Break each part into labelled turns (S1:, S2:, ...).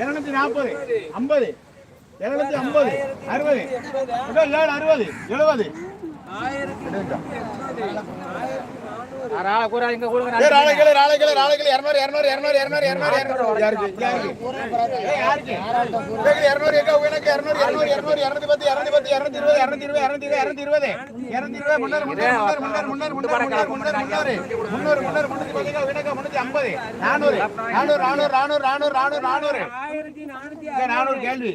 S1: இருநூத்தி நாற்பது ஐம்பது. இருநூத்தி ஐம்பது அறுபது. அறுபது எழுபது. நானூறு நானூறு நானூறு நானூறு நானூறு நானூறு கேள்வி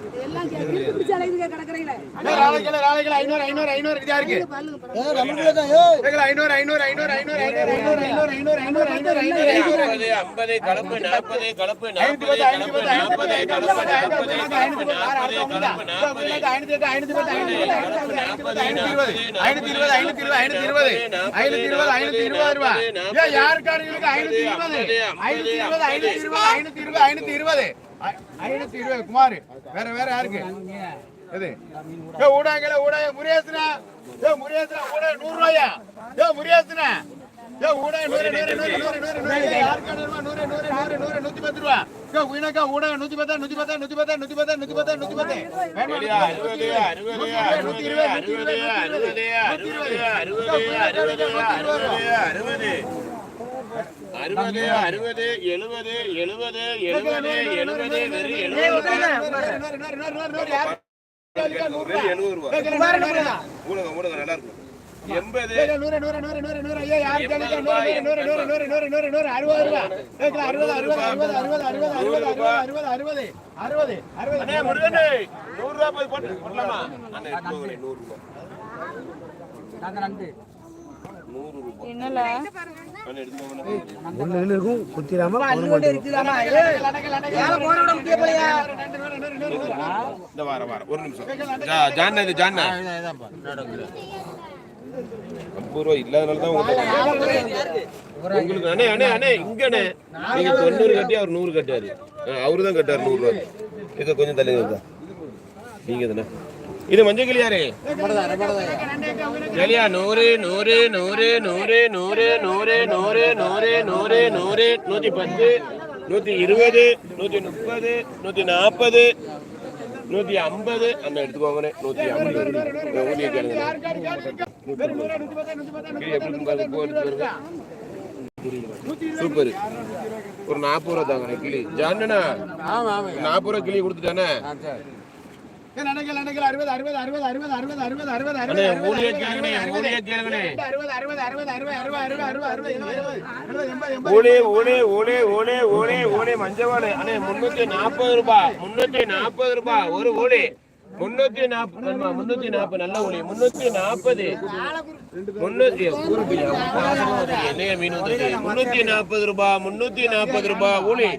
S1: ஐநூத்தி இருபது ஐநூத்தி இருபது ஐநூத்தி இருபது ஐநூத்தி இருபது, குமார் வேற வேற யாருக்கு எது ஏ ஊடாங்கல ஊடாய முருகேசனா ஏ முருகேசனா ஊடாய நூறு ரூபாயா ஏ முருகேசனா ஏ ஊடாய நூறு நூறு நூறு நூறு நூறு நூறு யாருக்கு நூறு நூறு நூறு நூறு நூத்தி பத்து ரூபா ஏ ஊடாய நூத்தி பத்தா நூத்தி பத்தா நூத்தி பத்தா நூத்தி பத்தா நூத்தி பத்தா நூத்தி நூத்தி இருபது நூத்தி இருபது நூத்தி இருபது
S2: அறுபது அறுபது எழுபது எழுபது எழுபது எழுபது எழுபது எழுபது ரூபா ஊடக ஊடக நல்லா இருக்கும் எண்பது அண்ணே முருகனே நூறு ரூபா போய் போட்டு போடலாமா அண்ணே எடுத்து போங்களே, நூறு ரூபா நூறு ரூபா
S3: என்னல
S2: அண்ணே எடுத்து போங்களே. இந்த வாரம் வாரம் ஒரு நிமிஷம் ஜா- ஜான்னா இது ஜான்னா ஐம்பது ரூபா இல்லாதனால தான் உங்களுக்கு அண்ணே அண்ணே அண்ணே இங்க அண்ணே நீங்க தொண்ணூறு கட்டி அவர் நூறு கட்டாரு அவரு தான் கட்டாரு நூறு ரூபா இதை கொஞ்சம் தள்ளி தான் நீங்க தானே இது மஞ்சள் கிளியாரே கிளியா நூறு நூறு நூறு நூறு நூறு நூறு நூறு நூறு நூறு நூறு நூத்தி பத்து நூத்தி இருபது நூத்தி முப்பது நூத்தி நாற்பது நூத்தி ஐம்பது அந்த எடுத்துக்கோங்கண்ணே நூத்தி ஐம்பது ஊதிய கேளுங்க. சூப்பர் ஒரு நாற்பது ரூபா தாங்க கிளி ஜானண்ணா நாற்பது ரூபா கிளி கொடுத்துட்டானே ஊழிய கேளுங்கண்ணே ஊழே ஊழே ஊழே ஊழே ஊழே ஊழே மஞ்சவாடு அண்ணே முன்னூத்தி நாற்பது ரூபாய் முன்னூத்தி நாற்பது ரூபாய் ஒரு ஊழி முன்னூத்தி நாற்பது முன்னூத்தி நாற்பது நல்ல ஊழி முன்னூத்தி நாற்பது முன்னூத்தி நாற்பது ரூபாய் முன்னூத்தி நாற்பது ரூபாய் ஊழி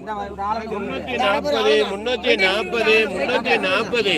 S2: முன்னூத்தி நாற்பது முன்னூத்தி நாற்பது முன்னூத்தி நாற்பது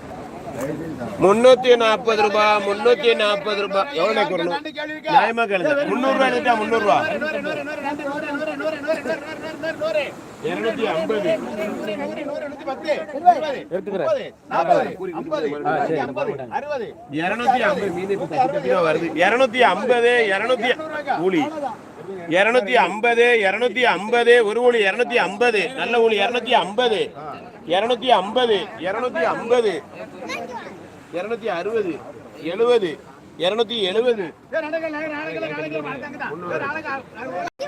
S2: முன்னூத்தி நாற்பது ரூபாய் முன்னூத்தி நாற்பது ரூபாய் எவ்வளோ வரணும் நியாயமா கேளுங்க முந்நூறு ரூபா எடுத்தா முந்நூறு ரூபா இருநூத்தி ஐம்பது இருநூத்தி ஐம்பது வருது இருநூத்தி ஐம்பது இருநூத்தி கூலி இருநூத்தி ஐம்பது இருநூத்தி ஐம்பது ஒரு ஒளி இருநூத்தி ஐம்பது நல்ல ஒளி இருநூத்தி ஐம்பது இருநூத்தி ஐம்பது இருநூத்தி ஐம்பது இருநூத்தி அறுபது எழுபது இருநூத்தி எழுபது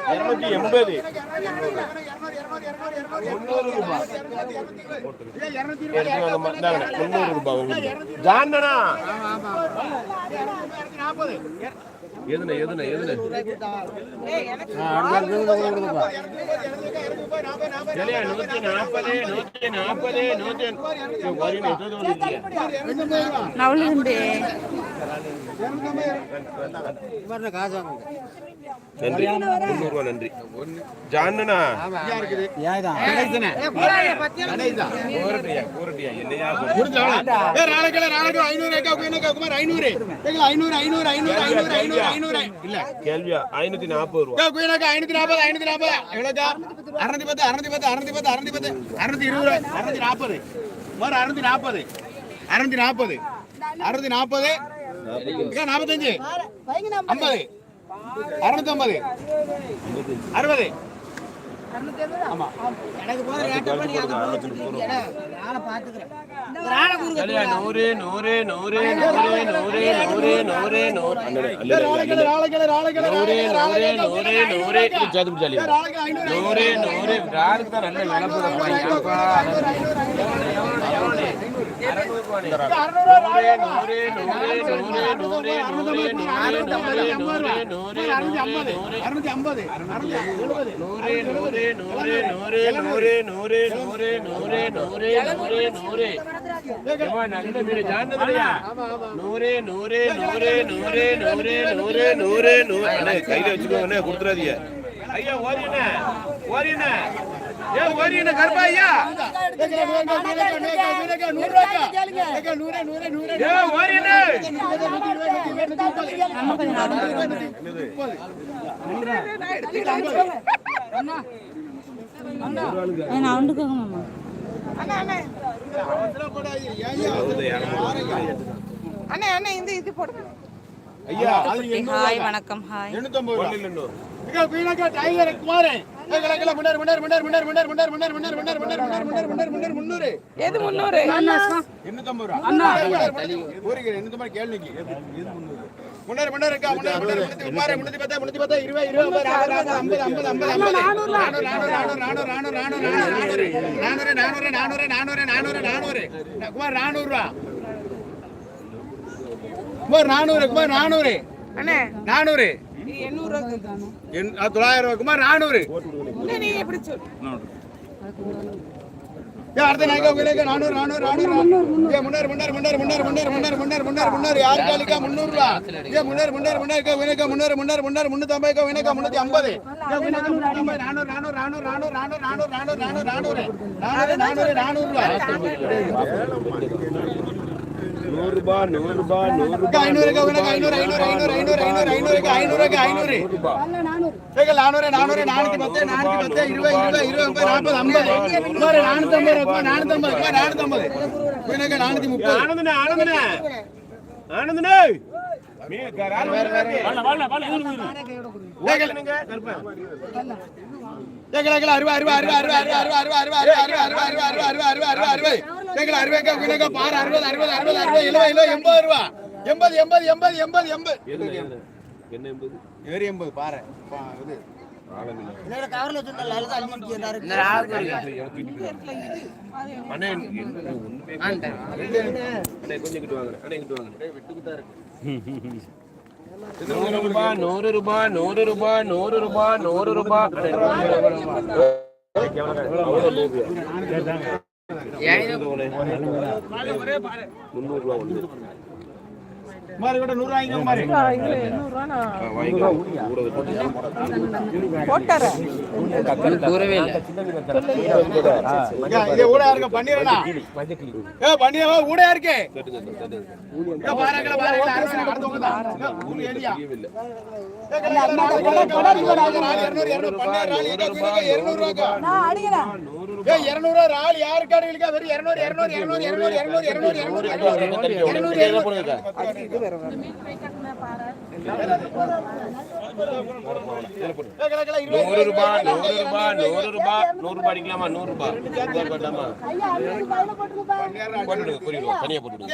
S2: இருநூத்தி எண்பது முன்னூறு ரூபாய் முன்னூறு ரூபாய் உங்களுக்கு. ஜாண்டனா எதுனே எதுனே எதுனே? நூத்தி நன்றி.
S3: முந்நூறுவா
S2: நன்றி. ஜானுனா ஐநூறு ஐநூறு ஐநூறு ஐநூறு ஐநூறு ஐநூறு. கேள்வியா? ஐநூத்தி நாற்பது ரூபா.
S1: ஐநூத்தி நாற்பது ஐநூத்தி நாற்பது எவ்வளோக்கா? அறுநூத்தி பத்து அறுநூத்தி பத்து அறுநூத்தி பத்து அறுநூத்தி பத்து. அறுநூத்தி இருபது அறுநூத்தி நாற்பது ஒரு அறுநூத்தி நாற்பது அறுநூத்தி நாற்பது அறுநூத்தி நாற்பது நாற்பத்தஞ்சு ஐம்பது அறுநூத்தி ஐம்பது. அறுபது.
S2: நூறு நூறு நூறு நூறு நூறு நூறு நூறு நூறு நூறு நூறு நூறு நூறு இது சேர்த்து பிடிச்சாலி நூறு நூறு யாருக்கு தான் நல்ல விளம்பரம் ஏப்பா
S1: அறுநூத்தி ஐம்பது
S2: கையில வச்சுக்கோங்க கொடுத்துறாதீங்க ஐயா ஓரியண்ண ஓரியண்ண ஏ ஓரின கர்பாயா ஏ
S3: நான்
S1: அவண்டுக்கோங்க
S3: ஹாய் வணக்கம். ஹாய்
S1: குமாரன் வீணாக்கா டைகர் குமாரே ஏகல ஏகல முன்னர் முன்னர் முன்னர் முன்னர் முன்னர் முன்னர் முன்னர் முன்னர் முன்னர் முன்னர் முன்னர் முன்னர் முன்னர் முன்னர் முன்னூறு
S4: எது முன்னூறு
S1: இருக்கா முன்னூத்தி பத்தா முன்னூத்தி பத்தா இருபது இருபது ஐம்பது ஐம்பது ஐம்பது ஐம்பது நானூறு நானூறு நானூறு நானூறு நானூறு நானூறு நானூறு நானூறு நானூறு நானூறு நானூறு நானூறு குமார் நானூறு ரூபா குமார் நானூறு குமார் நானூறு தொள்ளாயிரம் ரூபாய் குமார் நானூறு அடுத்த நாய்க்கா உங்களுக்கா நானூறு நானூறு நானூறு ஏ முன்னர் முன்னர் முன்னர் முன்னர் முன்னர் முன்னர் முன்னர் முன்னர் முன்னர் யாரு காலிக்கா முந்நூறு ரூபா ஏ முன்னர் முன்னர் முன்னர்க்கா வினக்கா முன்னர் முன்னர் முன்னர் முன்னூத்தி ஐம்பதுக்கா வினக்கா முன்னூத்தி ஐம்பது நானூறு நானூறு நானூறு நானூறு நானூறு நானூறு நானூறு நானூறு நானூறு நானூறு நானூறு ரூபா
S2: நூறு ரூபாய் நூறு ரூபாய் நூறு
S1: அக்கா, ஐநூறுக்கா வினக்கா ஐநூறு ஐநூறு ஐநூறு ஐநூறு ஐநூறு ஐநூறுக்கா ஐநூறுக்கா ஐநூறு ஏங்க, நானூறு நானூறு நானூத்தி பத்து நானூத்தி பத்து இருபது இருபது இருபது முப்பது நாற்பது ஐம்பது இன்னொரு நானூத்தி ஐம்பது ரூபா நானூத்தி ஐம்பது ரூபா நானூத்தி ஐம்பது வினக்கா நானூத்தி முப்பது
S2: ஆனந்தனே ஆனந்தனே ஆனந்தனே மீ கரால் வேற வேற ஓகேங்க
S1: ஏங்கல அறுபது அறுபது அறுபது அறுபது அறுபது அறுபது அறுபது அறுபது அறுபது அறுபது அறுபது அறுபது அறுபது அறுபது ஏங்கல அறுபதுக்கா வினக்கா பாரு அறுபது அறுபது அறுபது அறுபது எழுபது எழுபது எண்பது ரூபா எண்பது எண்பது எண்பது எண்பது எண்பது
S2: என்ன
S1: ஏறி பாரு இது
S2: கொஞ்சம் நூறு ரூபாய் நூறு ரூபாய் நூறு ரூபாய் நூறு ரூபாய் நூறு ரூபாய் ரூபாய் மாதிரி
S4: மாதிரி
S1: தூரவே இல்லை ஊட இருக்க ஏ பண்ணியவா ஊடையா இருக்கே
S2: பாருங்க
S1: ஏ, இருநூறு ரூபா, ஆள் யாரு கடை இருக்கா? வெறும் இருநூறு, இருநூறு, இருநூறு, இருநூறு, இருநூறு, இருநூறு, இருநூறு, இருநூறு,
S2: நூறு ரூபாய் நூறு ரூபாய் நூறு ரூபாய் நூறு ரூபாய் அடிக்கலாமா நூறு ரூபாய் போட்டுடுங்க புரியுது தனியா போட்டுடுங்க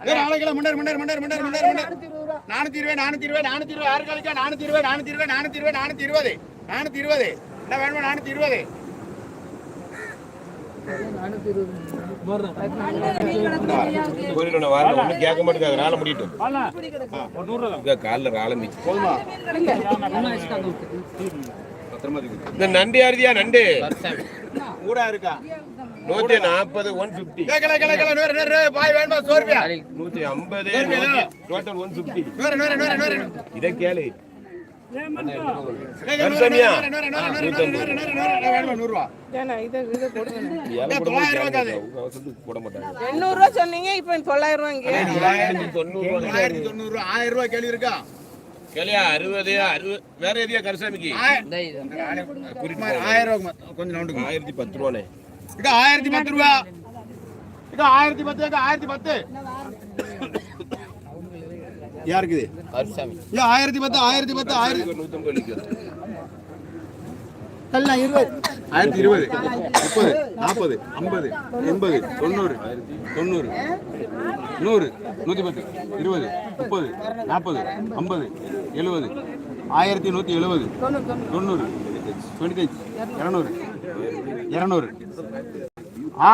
S1: கிலோ முன்னாடி முன்னாடி முன்னாடி முன்னாடி நானூத்தி இருபது நானூத்தி இருபது நானூத்தி இருபது ஆறு காலிக்கா நானூத்தி இருபது நானூத்தி இருபது நானூத்தி இருபது நானூத்தி இருபது. நானூத்தி இருபது. என்ன வேணுமா நானூத்தி இருபது?
S2: கேட்க மாட்டேங்க ராளை முடியட்டும். காலில் ராளை மிச்சு
S1: போதுமா
S2: இந்த நண்டு யாருதியா நண்டு?
S1: ஊடா இருக்கா?
S2: நூத்தி நாற்பது ஒன் பிப்டி நூத்தி ஐம்பது டோட்டல் ஒன் பிப்டி இதை கேளு
S4: சொன்னீங்க இப்ப தொள்ளாயிரம் ரூபாய்
S2: தொள்ளாயிரத்தி தொண்ணூறு
S1: ரூபா ஆயிரம் ரூபாய் கேள்வி இருக்கா
S2: கேளியா அறுபது அறுபது வேற எதையா கருசாமிக்கு
S1: ஆயிரம் கொஞ்சம்
S2: ஆயிரத்தி பத்து ரூபானே
S1: இங்க ஆயிரத்தி பத்து ரூபா. இங்க ஆயிரத்தி பத்து ஆயிரத்தி பத்து. யாருக்கு இது இல்ல ஆயிரத்தி பத்து ஆயிரத்தி பத்து ஆயிரத்தி
S2: நூத்தம்பது
S1: ஆயிரத்தி இருபது. முப்பது நாற்பது ஐம்பது எண்பது தொண்ணூறு தொண்ணூறு நூறு நூற்றி பத்து இருபது முப்பது நாற்பது ஐம்பது எழுபது ஆயிரத்தி நூற்றி எழுபது தொண்ணூறு டுவெண்ட்டி இரநூறு. இரநூறு.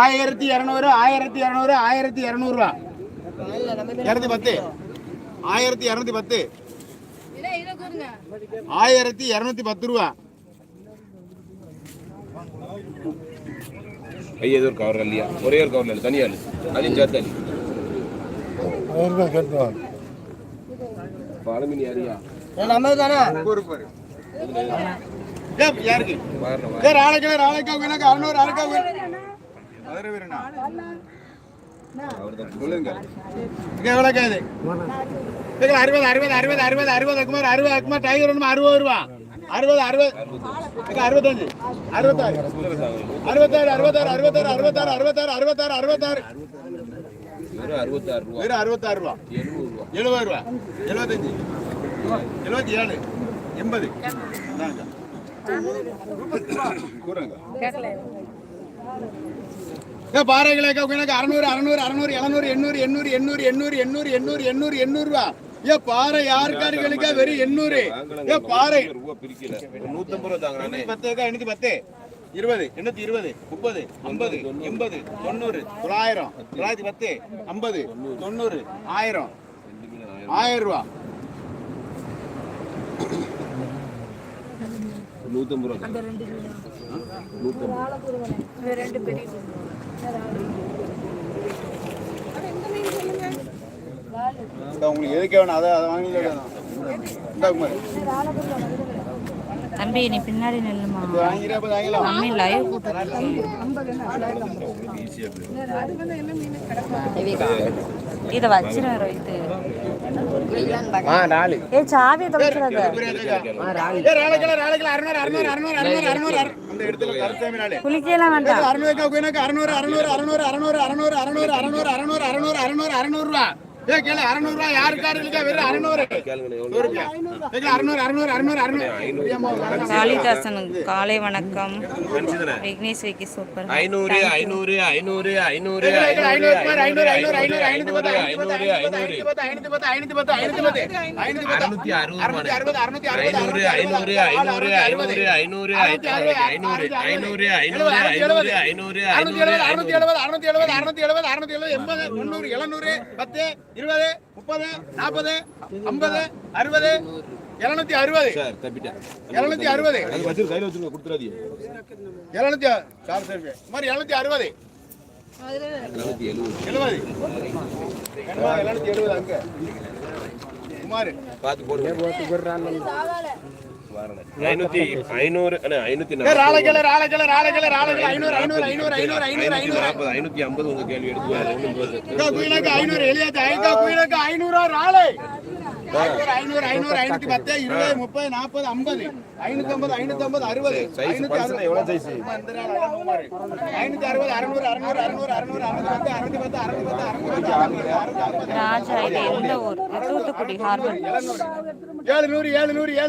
S1: ஆயிரத்தி இரநூறு ஆயிரத்தி இரநூறு ஆயிரத்தி இரநூறுவா. இரநூத்தி பத்து. ஆயிரத்தி இரநூத்தி பத்து. ஆயிரத்தி இரநூத்தி பத்து ரூபா
S2: ஐயா ஏதோ ஒரு கவர் இல்லையா? ஒரே ஒரு கவர் இல்லை தனியா இல்லை. அதையும் சேர்த்து அள்ளி யாரியா
S1: பொறுப்பாரு ஏய், யாருக்கு அறுநூறு. மதுரை வீரனா? சொல்லுங்க. இங்க எவ்வளவுக்கா இது? இதுக்கு அறுபது, அறுபது, அறுபது, அறுபது, அறுபது, அக்குமார், அறுபது, அக்குமார், டைகர்? அறுபது ரூபா. அறுபது, அறுபது. அறுபத்தஞ்சு, அறுபத்தாறு. அறுபத்தாறு, அறுபத்தாறு, அறுபத்தாறு, அறுபத்தாறு, அறுபத்தாறு, அறுபத்தாறு, அறுபத்தாறு.
S2: வெறும் அறுபத்தாறு ரூபா
S1: எழுபது ரூபா எழுபத்தஞ்சு எழுபத்தி ஏழு எண்பது இந்தாங்க. ஏ, பாறைகளேக்கா உனக்கு அறுநூறு அறுநூறு அறுநூறு எழுநூறு எண்ணூறு எண்ணூறு எண்ணூறு எண்ணூறு எண்ணூறு எண்ணூறு எண்ணூறு எண்ணூறு ரூபா. ஏ பாறை யாருக்காருகளுக்கா வெறும் எண்ணூறு? ஏ பாறை.
S2: ரூபா
S1: பத்துக்கா எண்ணூத்தி பத்து? இருபது எண்ணூத்தி இருபது முப்பது ஐம்பது எண்பது தொண்ணூறு தொள்ளாயிரம் தொள்ளாயிரத்தி பத்து ஐம்பது தொண்ணூறு ஆயிரம் ஆயிரம் ரூபா.
S2: நூற்றம்பது ரூபா நூற்றம்பது
S1: ரெண்டு பெரிய உங்களுக்கு எதுக்கு வேணும்? அதை அதை வாங்கிக்கலாம்
S3: தம்பி நீ பின்னாடி நில்லுமா? லைவ் போட்டு இதை வச்சிருவேன் ரோஹித்து ஏ சாவியை தொலைச்சிடாத குளிக்கலாம் வேண்டாம்
S1: ஏ கேளு அறுநூறு ரூபாய் யாரு காரர்களுக்கா வெறும் அறுநூறு அறுநூறு அறுநூறு அறுநூறு
S3: காளிதாசன் காலை வணக்கம் விக்னேஷ் விக்கி சூப்பர்
S2: ஐநூறு ஐநூறு ஐநூறு ஐநூறு
S1: எழுபது எழுபது எழுநூறு பத்து இருபது முப்பது நாற்பது ஐம்பது அறுபது இருநூத்தி அறுபது. இருநூத்தி அறுபது. இருநூத்தி சார் சார் மாதிரி இருநூத்தி அறுபது.
S2: எழுபது.
S1: இருநூத்தி எழுபது அங்க. குமார்
S2: பார்த்து போடுறேன் ஐநூறு
S1: ஐநூறு
S2: ஐநூத்தி
S1: பத்து இருபது முப்பது நாற்பது ஐம்பது ஐநூத்தி ஐநூத்தி ஐம்பது அறுபது அறுபது அறுநூறு அறுநூறு அறுநூறு அறுநூறு அறுநூத்தி அறுநூத்தி பத்து ஏழுநூறு ஏழுநூறு